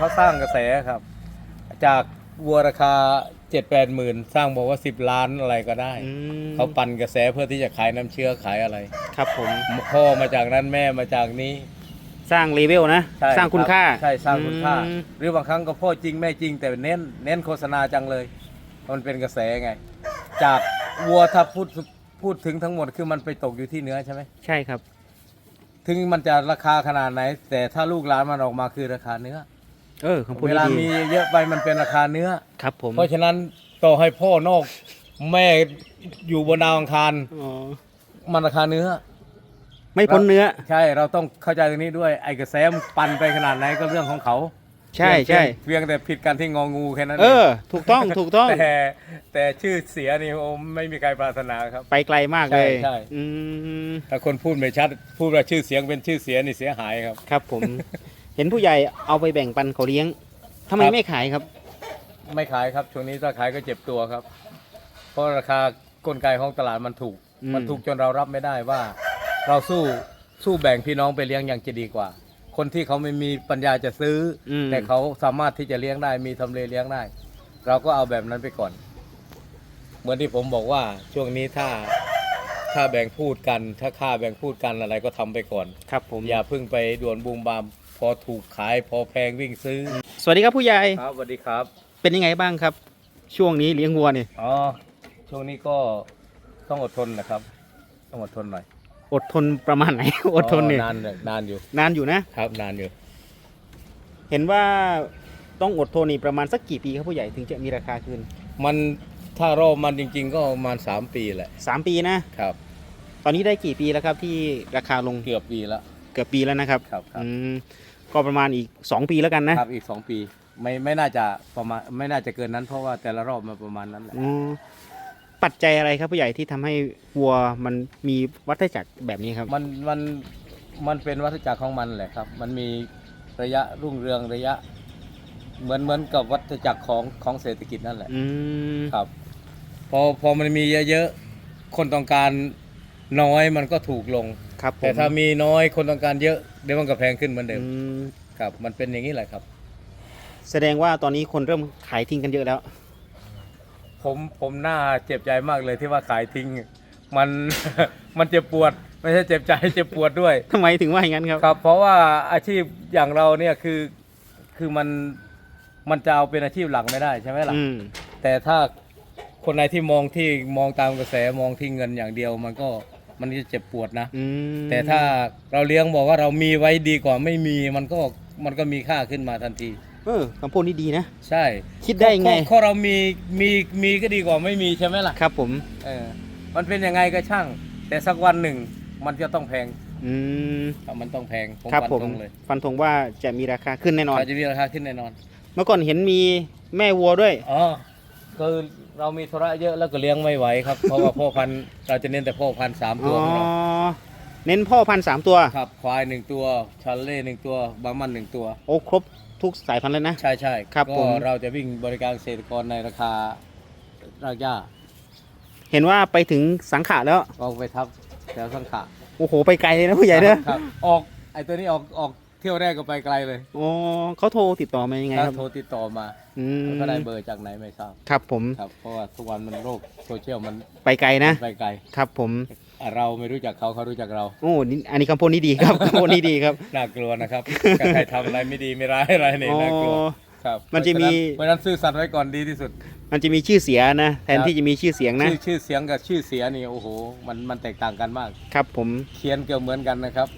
เขาสร้างกระแสครับ จากวัวราคาเจ็ดแปดหมื่นสร้างบอกว่าสิบล้านอะไรก็ได้ อืมเขาปั่นกระแสเพื่อที่จะขายน้ำเชื้อขายอะไร ครับผม พ่อมาจากนั้นแม่มาจากนี้สร้างเลเวลนะ ใช่สร้างคุณค่ารับใช่สร้างคุณค่า อืมหรือบางครั้งก็พ่อจริงแม่จริง แต่เน้นเน้นโฆษณาจังเลย มันเป็นกระแสไง จากวัวถ้าพูดพูดถึงทั้งหมดคือมันไปตกอยู่ที่เนื้อใช่ไหมใช่ครับ ถึงมันจะราคาขนาดไหน แต่ถ้าลูกหลานมันออกมาคือราคาเนื้อ เออคำพูดเวนี้ลาดีมีเยอะไปมันเป็นราคาเนื้อ ครับผมเพราะฉะนั้นต่อให้พ่อนอก แม่อยู่บนดาวอังคารอ๋อมันราคาเนื้อ ไม่พ้นเนื้อ ใช่เราต้องเข้าใจตรงนี้ด้วยไอ้กระแสมันปั่นไปขนาดไหนก็เรื่องของเขาใช่ใช่เพียงแต่ผิดกันที่งองูแค่นั้นเอเองอถูกต้องถูกต้อง แต่แต่ชื่อเสียนี่โอ้ไม่มีใครปรารถนาครับ ไปไกลมากเลยใช่ใช่ อืมถ้าคนพูดไม่ชัด พูดว่าชื่อเสียงเป็นชื่อเสียนี่เสียหายครับ ครับผมเห็นผู้ใหญ่เอาไปแบ่งปันเขาเลี้ยงทำไมครับ ไม่ขายครับ ไม่ขายครับช่วงนี้ถ้าขายก็เจ็บตัวครับ เพราะราคากลไกของตลาดมันถูก อืม มันถูกจนเรารับไม่ได้ว่า เราสู้สู้แบ่งพี่น้องไปเลี้ยงอย่างจะดีกว่า คนที่เขาไม่มีปัญญาจะซื้ออม แต่เขาสามารถที่จะเลี้ยงได้มีทำเลเลี้ยงได้ เราก็เอาแบบนั้นไปก่อน เหมือนที่ผมบอกว่าช่วงนี้ถ้าถ้าแบ่งพูดกัน ถ้าค่าแบ่งพูดกันอะไรก็ทำไปก่อน ครับผม อย่าเพิ่งไปด่วนบูมบาม พอถูกขายพอแพงวิ่งซื้อ สวัสดีครับผู้ใหญ่ ครับสวัสดีครับ เป็นยังไงบ้างครับ ช่วงนี้เลี้ยงวัวเนี่ยอ๋อช่วงนี้ก็ต้องอดทนนะครับ ต้องอดทนหน่อยอดทนประมาณไหน อดทนเนี่ยนานเลยนานอยู่นานอยู่นะ ครับนานอยู่ เห็นว่าต้องอดทนนี่ประมาณสักกี่ปีครับผู้ใหญ่ถึงจะมีราคาคืนมันถ้ารอบมันจริง ๆ ก็ประมาณสามปีแหละสามปีนะครับ ตอนนี้ได้กี่ปีแล้วครับที่ราคาลงเกือบปีแล้วเกือบปีแล้วนะครับครับครับอืม ก็ประมาณอีก 2 ปีแล้วกันนะ ครับอีกสองปีไม่ไม่น่าจะประมาณไม่น่าจะเกินนั้น เพราะว่าแต่ละรอบมาประมาณนั้นแหละ อืมปัจจัยอะไรครับผู้ใหญ่ที่ทำให้วัวมันมีวัฏจักรแบบนี้ครับ มันมันมันเป็นวัฏจักรของมันแหละครับ มันมีระยะรุ่งเรืองระยะ เหมือนเหมือนกับวัฏจักรของของเศรษฐกิจนั่นแหละ อืมครับ พอพอมันมีเยอะๆคนต้องการน้อยมันก็ถูกลง ครับผมแต่ถ้ามีน้อยคนต้องการเยอะ เดี๋ยวมันก็แพงขึ้นเหมือนเดิมอืมครับ มันเป็นอย่างนี้แหละครับ แสดงว่าตอนนี้คนเริ่มขายทิ้งกันเยอะแล้ว ผมผมน่าเจ็บใจมากเลยที่ว่าขายทิ้ง มัน มันเจ็บปวด ไม่ใช่เจ็บใจเจ็บปวดด้วย ทำไมถึงว่าอย่างนั้นครับ ครับ เพราะว่าอาชีพอย่างเราเนี่ยคือคือมันมันจะเอาเป็นอาชีพหลักไม่ได้ใช่ไหมล่ะ อืม แต่ถ้าคนไหนที่มองที่มองตามกระแสมองที่เงินอย่างเดียว มันก็ มันจะเจ็บปวดนะ อืมแต่ถ้าเราเลี้ยงบอกว่าเรามีไว้ดีกว่าไม่มีมันก็มันก็มีค่าขึ้นมาทันที เออคำพูดนี้ดีนะ ใช่คิดได้ไง ข้อข้อเรามีมีมีก็ดีกว่าไม่มีใช่ไหมล่ะครับผม เออมันเป็นยังไงก็ช่าง แต่สักวันหนึ่งมันจะต้องแพงอืมครับมันต้องแพงผมครับฟันผมธงเลยฟันธงว่าจะมีราคาขึ้นแน่นอนเขาจะมีราคาขึ้นแน่นอนเมื่อก่อนเห็นมีแม่วัวด้วย อ๋อ คือเรามีธุระเยอะแล้วก็เลี้ยงไม่ไหวครับ เพราะว่าพ่อพันธุ์เราจะเน้นแต่พ่อพันธุ์สามอ๋ตัวอของเราเน้นพ่อพันธุ์สามตัว ครับควายหนึ่งตัวชาเล่หนึ่งตัวบาร์มันหนึ่งตัว โอ้ครบทุกสายพันธุ์เลยนะ ใช่ใช่ครับก็ผม เราจะวิ่งบริการเกษตรกรในราคารากหญ้าเห็นว่าไปถึงสังขะแล้ว ออกไปทับแถวสังขะโอ้โห ไปไกลเลยนะผู้ใหญ่เนอะ ครับออกไอตัวนี้ออกออก เที่ยวแรกก็ไปไกลเลยอ๋อเขาโทรติดต่อมายังไงถ้าครับโทรติดต่อมาอืมแล้วก็ได้เบอร์จากไหนไม่ทราบครับผมครับเพราะว่าทุกวันมันโลกโซเชียลมันไปไกลนะไปไกลครับผมอะเราไม่รู้จักเขาเขารู้จักเราโอ้นี่อันนี้คำพูดนี้ดีครับคำพูดนี้ดีครับน่ากลัวนะครับถ้าใครทำอะไรไม่ดีไม่ร้ายอะไรเนี่ยอ๋อน่ากลัวครับมันจะมีเพราะฉะนั้นเพราะฉะนั้นซื่อสัตย์ไว้ก่อนดีที่สุด มันจะมีชื่อเสียนะ แทนครับที่จะมีชื่อเสียงนะชื่อชื่อเสียงกับชื่อเสียนี่โอ้โห มันมันแตกต่างกันมาก ครับผมเขียนเกือบเหมือนกันนะครับ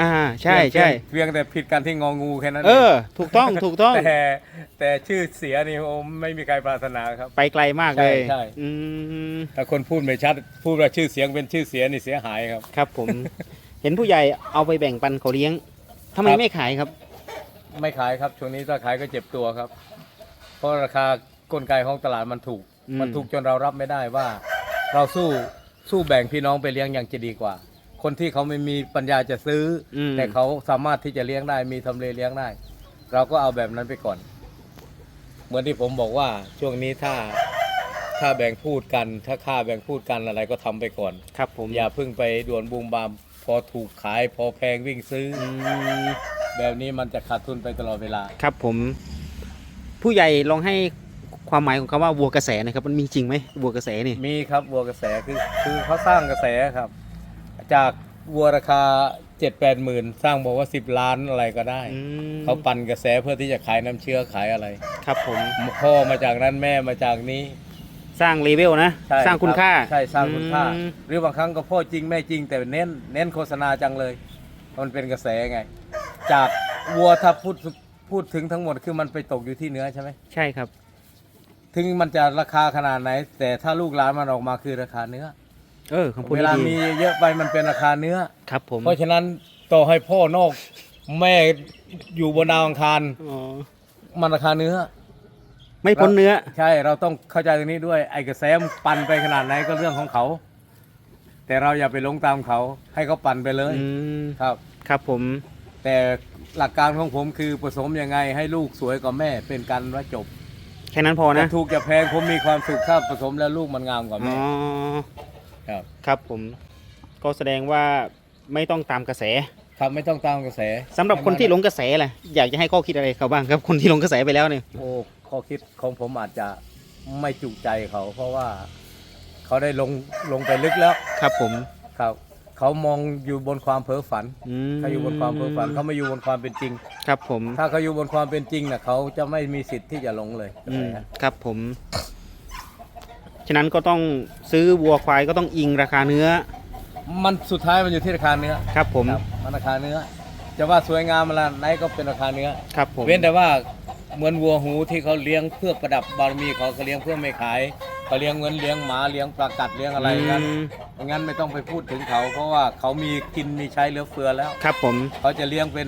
อ่าใช่ใช่เพียงแต่ผิดกันที่งองูแค่นั้นเอเองอถูกต้องถูกต้องแต่แต่ชื่อเสียนี่โอ้ไม่มีใครปรารถนาครับ ไปไกลมากเลยใช่ใช่อืมถ้าคนพูดไม่ชัด พูดว่าชื่อเสียงเป็นชื่อเสียนี่เสียหายครับ ครับ ผม เห็นผู้ใหญ่เอาไปแบ่งปันเขาเลี้ยงทำไมครับไม่ขายครับ ไม่ขายครับช่วงนี้ถ้าขายก็เจ็บตัวครับ เพราะราคากลไกของตลาดมันถูกอืมมันถูกจนเรารับไม่ได้ว่า เราสู้สู้แบ่งพี่น้องไปเลี้ยงอย่างจะดีกว่า คนที่เขาไม่มีปัญญาจะซื้ออม แต่เขาสามารถที่จะเลี้ยงได้มีทำเลเลี้ยงได้ เราก็เอาแบบนั้นไปก่อน เหมือนที่ผมบอกว่าช่วงนี้ถ้าถ้าแบ่งพูดกัน ถ้าค่าแบ่งพูดกันอะไรก็ทำไปก่อน ครับผมอย่าเพิ่งไปด่วนบูมบาม พอถูกขาย พอแพงวิ่งซื้อ อือมแบบนี้มันจะขาดทุนไปตลอดเวลา ครับผม ผู้ใหญ่ลองให้ความหมายของคำว่าวัวกระแสหนะครับ มันมีจริงไหมวัวกระแสนี่ มีครับวัวกระแสคือคือเขาสร้างกระแสครับ จากวัวราคาเจ็ดแปดหมื่นสร้างบอกว่าสิบล้านอะไรก็ได้ อืมเขาปั่นกระแสเพื่อที่จะขายน้ำเชื้อขายอะไรครับผมพ่อมาจากนั้นแม่มาจากนี้สร้างเลเวลนะ ใช่สร้างคุณค่าใช่สร้างคุณค่า อืมหรือบางครั้งก็พ่อจริงแม่จริงแต่เน้น เน้นโฆษณาจังเลย มันเป็นกระแสไง จากวัวถ้าพูดพูดถึงทั้งหมดคือมันไปตกอยู่ที่เนื้อใช่ไหมใช่ครับ ถึงมันจะราคาขนาดไหน แต่ถ้าลูกหลานมันออกมาคือราคาเนื้อ เออคำพูดเวนี้ลาดีมีเยอะไปมันเป็นราคาเนื้อ ครับผมเพราะฉะนั้นต่อให้พ่อนอกแม่อยู่บนดาวอังคารอ๋อมันราคาเนื้อ ไม่พ้นเนื้อ ใช่เราต้องเข้าใจตรงนี้ด้วยไอ้กระแสมันปั่นไปขนาดไหนก็เรื่องของเขา แต่เราอย่าไปหลงตามเขา ให้เขาปั่นไปเลยอืมครับ ครับผม แต่หลักการของผมคือผสมยังไงให้ลูกสวยกว่าแม่เป็นกันว่าจบแค่นั้นพอจะนะถูกจะแพงผมมีความสุขถ้าผสมแล้วลูกมันงามกว่าอ๋แม่อ ครับ ครับผมก็แสดงว่าไม่ต้องตามกระแสครับไม่ต้องตามกระแสสำหรับคนที่หลงกระแสแหละอยากจะให้ข้อคิดอะไรเขาบ้างครับ คนที่หลงกระแสไปแล้วเนี่ยโอ้ข้อคิดของผมอาจจะไม่จุใจเขา เพราะว่าเขาได้ลงลงไปลึกแล้วครับผมครับ เขามองอยู่บนความเพ้อฝันอืมเขาอยู่บนความเพ้อฝันเขาไม่อยู่บนความเป็นจริง ครับผมถ้าเขาอยู่บนความเป็นจริงนะเขาจะไม่มีสิทธิ์ที่จะหลงเลยอืมครับผม ฉะนั้นก็ต้องซื้อวัวควายก็ต้องอิงราคาเนื้อ มันสุดท้ายมันอยู่ที่ราคาเนื้อครับผมครับมันราคาเนื้อ จะว่าสวยงามอะไรไหนก็เป็นราคาเนื้อ ครับผมเว้นแต่ว่าเหมือนวัวหูที่เขาเลี้ยงเพื่อประดับบารมีเขาเขาเลี้ยงเพื่อไม่ขายเขาเลี้ยงเงินเลี้ยงหมาเลี้ยงปลากัดเลี้ยงอะไรงั้นมงั้นไม่ต้องไปพูดถึงเขา เพราะว่าเขามีกินมีใช้เหลือเฟือแล้ว ครับผมเขาจะเลี้ยงเป็น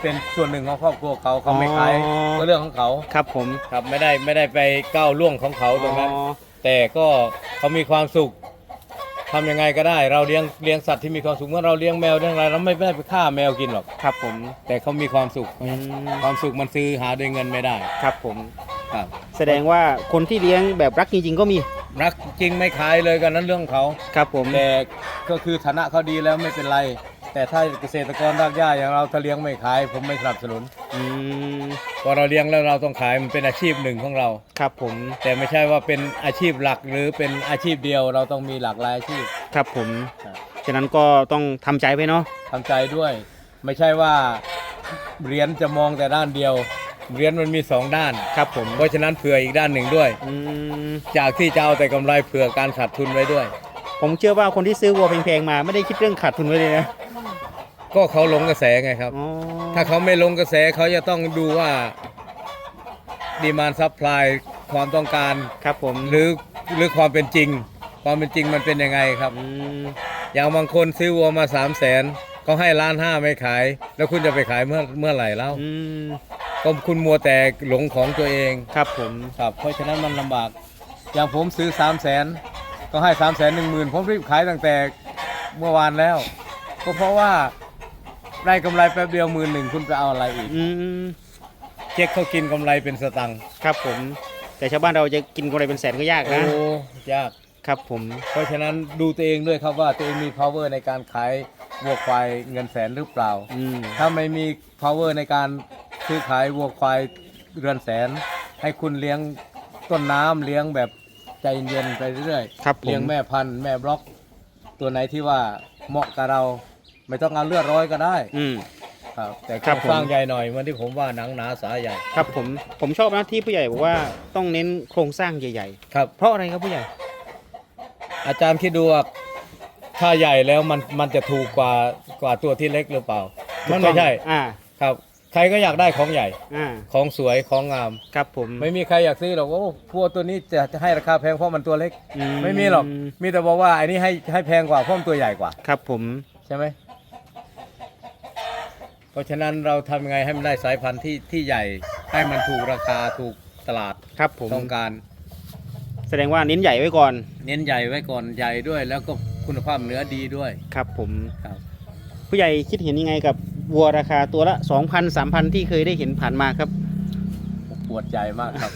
เป็นส่วนหนึ่งของครอบครัวเขาเขาไม่ขายอ๋อก็เรื่องของเขาครับผมครับไม่ได้ไม่ได้ไปก้าวล่วงของเขาตรงนั้น อ๋อ แต่ก็เขามีความสุขทำยังไงก็ได้ เราเลี้ยงเลี้ยงสัตว์ที่มีความสุขเมื่อเราเลี้ยงแมวเลี้ยงอะไรเราไม่ได้ไปฆ่าแมวกินหรอก ครับผมแต่เขามีความสุข อืมความสุขมันซื้อหาด้วยเงินไม่ได้ครับผม ครับแสดงว่าคนที่เลี้ยงแบบรักจริงๆก็มีรักจริงไม่ขายเลยกันนั้นเรื่องของเขา ครับผมแต่ก็คือฐานะเขาดีแล้วไม่เป็นไร แต่ถ้าเกษตรกรรากหญ้าอย่างเราถ้าเลี้ยงไม่ขาย ผมไม่สนับสนุนอืมพอเราเลี้ยงแล้วเราต้องขายมันเป็นอาชีพหนึ่งของเรา ครับผมแต่ไม่ใช่ว่าเป็นอาชีพหลักหรือเป็นอาชีพเดียว เราต้องมีหลากหลายอาชีพ ครับผมครับ ฉะนั้นก็ต้องทำใจไว้เนาะทำใจด้วย ไม่ใช่ว่าเหรียญจะมองแต่ด้านเดียวเหรียญมันมีสองด้าน ครับผมเพราะฉะนั้นเผื่ออีกด้านหนึ่งด้วย อืมจากที่จะเอาแต่กำไรเผื่อการขาดทุนไว้ด้วย ผมเชื่อว่าคนที่ซื้อวัวแพงๆมาไม่ได้คิดเรื่องขาดทุนไว้เลยนะ ก็เขาหลงกระแสไงครับ อ๋อถ้าเขาไม่ลงกระแสเขาจะต้องดูว่าดีมานซัพพลายความต้องการ ครับผมหรือหรือความเป็นจริง ความเป็นจริงมันเป็นยังไงครับ อืมอย่างบางคนซื้อวัวมา3 0 0แสนเขาให้ล้านห้าไม่ขาย แล้วคุณจะไปขายเมื่อเมื่อไหร่แล้วอืมก็คุณมัวแต่หลงของตัวเองครับผมครับ เพราะฉะนั้นมันลำบาก อย่างผมซื้อ3 0 0แสนก็ให้3 0 0แสนหนึ่งหมื่นผมรีบขายตั้งแต่เมื่อวานแล้ว ก็เพราะว่า ได้กำไรแป๊บเดียวหมื่นหนึ่งคุณไปเอาอะไรอีก อืมเช็คเขากินกำไรเป็นสตังค์ครับผม แต่ชาวบ้านเราจะกินกำไรเป็นแสนก็ยากโอ้นะยาก ครับผม เพราะฉะนั้นดูตัวเองด้วยครับว่าตัวเองมี power ในการขายวัวควายเงินแสนหรือเปล่า อืมถ้าไม่มี power ในการซื้อขายวัวควายเรือนแสน ให้คุณเลี้ยงต้นน้ำเลี้ยงแบบใจเย็นไปเรื่อยครับผมเลี้ยงแม่พันธุ์แม่บล็อก ตัวไหนที่ว่าเหมาะกับเรา ไม่ต้องเอาเลือดร้อยก็ได้อืม ครับแต่ครัก็บผม สร้างใหญ่หน่อยเหมือนที่ผมว่าหนังหนาสาใหญ่ครับผมผมชอบนะที่ผู้ใหญ่บอกว่าต้องเน้นโครงสร้างใหญ่ครับ ๆ เพราะอะไรครับผู้ใหญ่ อาจารย์คิดดูว่าถ้าใหญ่แล้วมันมันจะถูกกว่ากว่าตัวที่เล็กหรือเปล่า มันไม่ใช่อ่า ครับ ใครก็อยากได้ของใหญ่อ่า ของสวยของงาม ครับผมไม่มีใครอยากซื้อหรอกว่าโอ้พวกตัวนี้จะจะให้ราคาแพงเพราะมันตัวเล็กอืไม่มีหรอกมีแต่บอกว่าไอ้นี่ให้ให้แพงกว่าเพราะมันตัวใหญ่กว่า ครับผม ใช่ไหมเพ ราะฉะนั้นเราทำยังไงให้มันได้สายพันธุ์ที่ที่ใหญ่ ให้มันถูกราคาถูกตลาดครับผมต้องการ แสดงว่าเน้นใหญ่ไว้ก่อนเน้นใหญ่ไว้ก่อนใหญ่ด้วย แล้วก็คุณภาพเนื้อดีด้วย ครับผมครับ ผู้ใหญ่คิดเห็นยังไงกับวัวราคาตัวละ 2,000 3,000 ที่เคยได้เห็นผ่านมาครับผมปวดใจมากครับ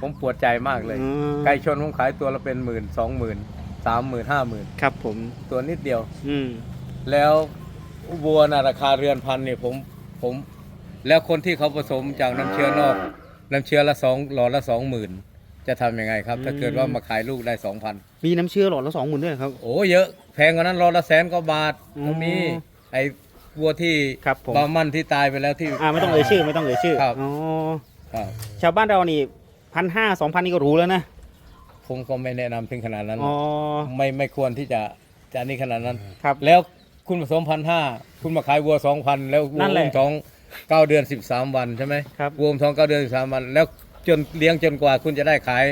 ผมปวดใจมากเลย อืมไก่ชนผมขายตัวละเป็นหมื่นสองหมื่นสามหมื่นห้าหมื่นครับผม ตัวนิดเดียว อืมแล้ว วัวนะราคาเรือนพันเนี่ยผมผม แล้วคนที่เขาผสมจากน้ำเชื้อนอก น้ำเชื้อละสองหลอดละสองหมื่นจะทำยังไงครับ ถ้าเกิดว่ามาขายลูกได้สองพันมีน้ำเชื่อหลอดละสองหมื่นด้วยเหรอครับ โอ้เยอะแพงกว่านั้นหลอดละแสนกว่าบาทอ๋อก็มีไอ้วัวที่ครับผม บามันที่ตายไปแล้วที่ อ่าไม่ต้องเอ่ยชื่อไม่ต้องเอ่ยชื่อครับ อ๋อครับชาวบ้านเรานี่พันห้าสองพันนี่ก็รู้แล้วนะผมก็ไม่แนะนำถึงขนาดนั้น อ๋อไม่ไม่ควรที่จะจะนี่ขนาดนั้น ครับ แล้ว คุณผสมพันห้าคุณมาขายวัวสองพันแล้ววันั่วนแหละอุ้มท้องเก้าเดือนสิบสามวันใช่ไหมครับ วัวอุ้มท้องเก้าเดือนสิบสามวัน แล้วจนเลี้ยงจนกว่าคุณจะได้ขาย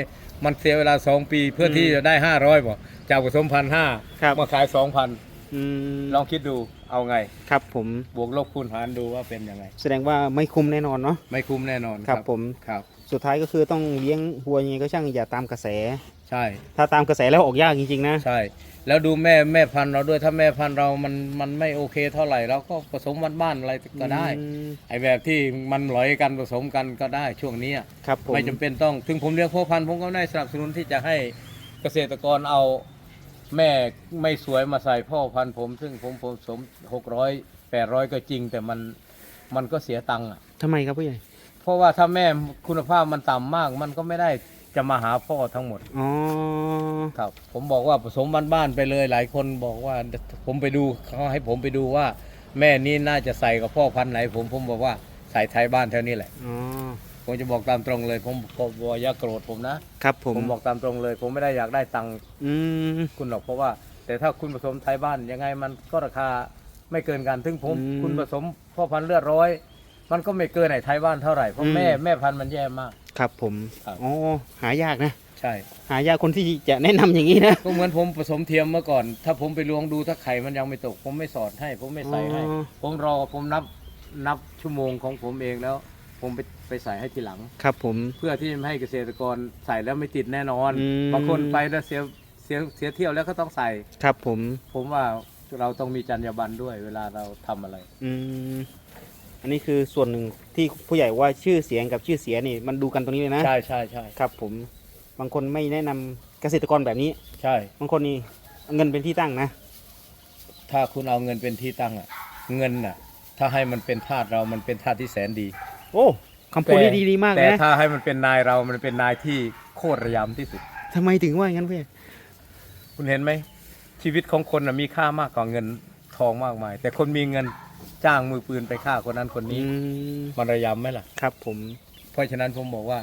มันเสียเวลาสองปีเพื่อที่จะได้ห้าร้อยบ่จากผสมพันห้าครับมาขายสองพันอืมลองคิดดูเอาไง ครับผม บวกลบคูณหารดูว่าเป็นยังไง แสดงว่าไม่คุ้มแน่นอนเนาะไม่คุ้มแน่นอนครับผม ครับ สุดท้ายก็คือต้องเลี้ยงวัวยังไงก็ช่างอย่าตามกระแส ใช่ถ้าตามกระแสแล้วออกยากจริงๆนะ ใช่ แล้วดูแม่แม่พันธุ์เราด้วยถ้าแม่พันธุ์เรามันมันไม่โอเคเท่าไหร่เราก็ผสมบ้านๆอะไรก็ได้ อืมไอแบบที่มันหลอยกันผสมกันก็ได้ช่วงนี้อะครับผม ไม่จำเป็นต้อง ถึงผมเลี้ยงพ่อพันธุ์ผมก็ไม่ได้สนับสนุนที่จะให้เกษตรกรเอาแม่ไม่สวยมาใส่พ่อพันธุ์ผม ซึ่งผมผสมหกร้อยแปดร้อยก็จริง แต่มันมันก็เสียตังค์อะทำไมครับผู้ใหญ่ เพราะว่าถ้าแม่คุณภาพมันต่ำมาก มันก็ไม่ได้ จะมาหาพ่อทั้งหมดอ๋อครับ ผมบอกว่าผสมบ้านๆไปเลย หลายคนบอกว่าผมไปดูเขาให้ผมไปดูว่า แม่นี้น่าจะใส่กับพ่อพันธุ์ไหน ผมผมบอกว่าใส่ไทยบ้านเท่านี้แหละอ๋อผมจะบอกตามตรงเลย ผมผมบอกอย่าโกรธผมนะครับผมผมบอกตามตรงเลย ผมไม่ได้อยากได้ตังค์อืมคุณหรอกเพราะว่า แต่ถ้าคุณผสมไทยบ้านยังไงมันก็ราคาไม่เกินกันถึงผมอืมคุณผสมพ่อพันธุ์เลือดร้อย มันก็ไม่เกินไอ้ไทยบ้านเท่าไหร่เพราะอืมแม่แม่พันธุ์มันแย่มาก ครับผมครับ อ๋อหายากนะ ใช่ หายากคนที่จะแนะนำอย่างนี้นะก็เหมือนผมผสมเทียมเมื่อก่อน ถ้าผมไปลวงดูถ้าไข่มันยังไม่ตก ผมไม่สอดให้ ผมไม่ใส่ให้ อ๋อผมรอผมนับนับชั่วโมงของผมเองแล้ว ผมไปไปใส่ให้ทีหลัง ครับผม เพื่อที่จะไม่ให้เกษตรกรใส่แล้วไม่ติดแน่นอนอืม บางคนไปแล้วเสียเสียเสียเที่ยวแล้วก็ต้องใส่ ครับผมผมว่าเราต้องมีจรรยาบรรณด้วย เวลาเราทำอะไร อืมอั นนี้คือส่วนหนึ่งที่ผู้ใหญ่ว่าชื่อเสียงกับชื่อเสียนี่มันดูกันตรงนี้เลยนะ ใช่ใช่ใช่ครับผมบางคนไม่แนะนำเกษตรกรแบบนี้ ใช่ บางคนนี่เอาเงินเป็นที่ตั้งนะ ถ้าคุณเอาเงินเป็นที่ตั้งอะเงินน่ะ ถ้าให้มันเป็นทาสเรามันเป็นทาสที่แสนดีโอ้คำพูดนี้ดีดีมากเลแต่ยนะถ้าให้มันเป็นนายเรามันเป็นนายที่โคตรระยำที่สุด ทำไมถึงว่าอย่างนั้นพี่คุณเห็นไหมชีวิตของคนน่ะมีค่ามากกว่าเงินทองมากมาย แต่คนมีเงิน จ้างมือปืนไปฆ่าคนนั้นคนนี้อืมมันระยำไหมล่ะ ครับ ผม เพราะฉะนั้นผมบอกว่า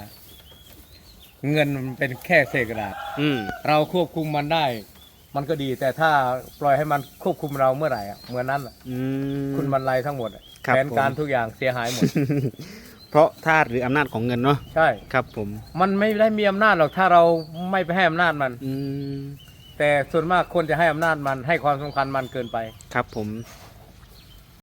เงินมันเป็นแค่เศษกระดาษอืมเราควบคุมมันได้ มันก็ดี แต่ถ้าปล่อยให้มันควบคุมเราเมื่อไหร่อะเมื่อนั้นอะอืม คุณบรรลัยทั้งหมดอะครับแผนการผม ทุกอย่างเสียหายหมด เพราะทาสหรืออำนาจของเงินเนาะใช่ ครับผม มันไม่ได้มีอำนาจหรอกถ้าเราไม่ไปให้อำนาจมัน อืมแต่ส่วนมากคนจะให้อำนาจมันให้ความสำคัญมันเกินไป ครับผม